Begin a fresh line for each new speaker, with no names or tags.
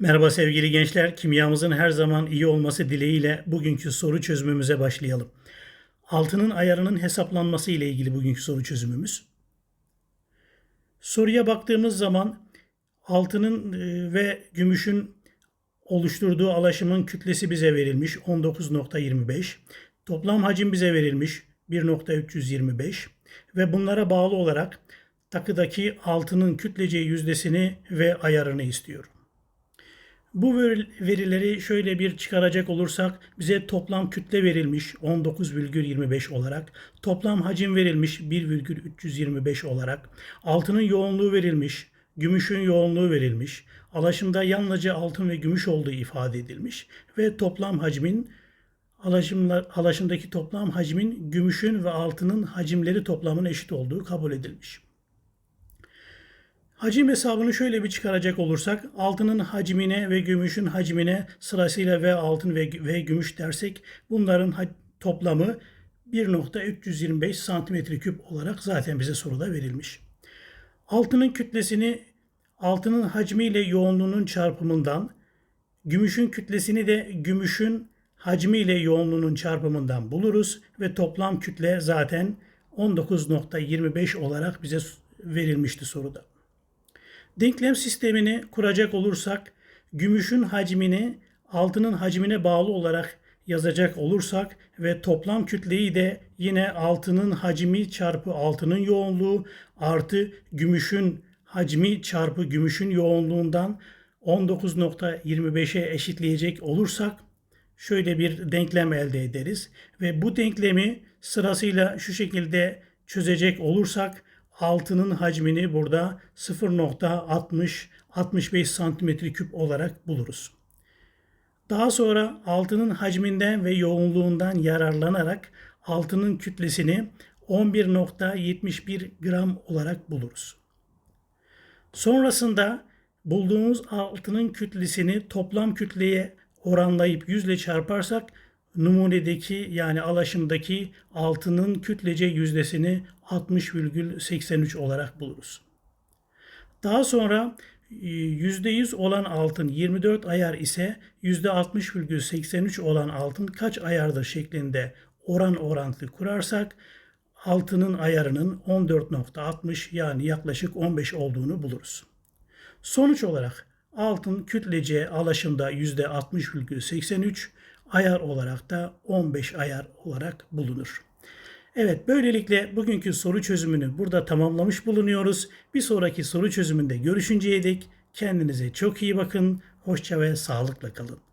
Merhaba sevgili gençler. Kimyamızın her zaman iyi olması dileğiyle bugünkü soru çözümümüze başlayalım. Altının ayarının hesaplanması ile ilgili bugünkü soru çözümümüz. Soruya baktığımız zaman altının e, ve gümüşün oluşturduğu alaşımın kütlesi bize verilmiş 19.25. Toplam hacim bize verilmiş 1.325 ve bunlara bağlı olarak takıdaki altının kütlece yüzdesini ve ayarını istiyorum. Bu ver- verileri şöyle bir çıkaracak olursak bize toplam kütle verilmiş 19,25 olarak, toplam hacim verilmiş 1,325 olarak, altının yoğunluğu verilmiş, gümüşün yoğunluğu verilmiş, alaşımda yalnızca altın ve gümüş olduğu ifade edilmiş ve toplam hacmin alaşımlar, alaşımdaki toplam hacmin gümüşün ve altının hacimleri toplamına eşit olduğu kabul edilmiş. Hacim hesabını şöyle bir çıkaracak olursak altının hacmine ve gümüşün hacmine sırasıyla ve altın ve, ve gümüş dersek bunların toplamı 1.325 santimetre küp olarak zaten bize soruda verilmiş. Altının kütlesini altının hacmiyle yoğunluğunun çarpımından, gümüşün kütlesini de gümüşün hacmiyle yoğunluğunun çarpımından buluruz ve toplam kütle zaten 19.25 olarak bize verilmişti soruda. Denklem sistemini kuracak olursak gümüşün hacmini altının hacmine bağlı olarak yazacak olursak ve toplam kütleyi de yine altının hacmi çarpı altının yoğunluğu artı gümüşün hacmi çarpı gümüşün yoğunluğundan 19.25'e eşitleyecek olursak şöyle bir denklem elde ederiz ve bu denklemi sırasıyla şu şekilde çözecek olursak altının hacmini burada 0.60 65 santimetre küp olarak buluruz. Daha sonra altının hacminden ve yoğunluğundan yararlanarak altının kütlesini 11.71 gram olarak buluruz. Sonrasında bulduğumuz altının kütlesini toplam kütleye oranlayıp 100 ile çarparsak numunedeki yani alaşımdaki altının kütlece yüzdesini 60,83 olarak buluruz. Daha sonra e, %100 olan altın 24 ayar ise %60,83 olan altın kaç ayardır şeklinde oran orantı kurarsak altının ayarının 14.60 yani yaklaşık 15 olduğunu buluruz. Sonuç olarak altın kütlece alaşımda %60,83 ayar olarak da 15 ayar olarak bulunur. Evet böylelikle bugünkü soru çözümünü burada tamamlamış bulunuyoruz. Bir sonraki soru çözümünde görüşünceye dek kendinize çok iyi bakın. Hoşça ve sağlıkla kalın.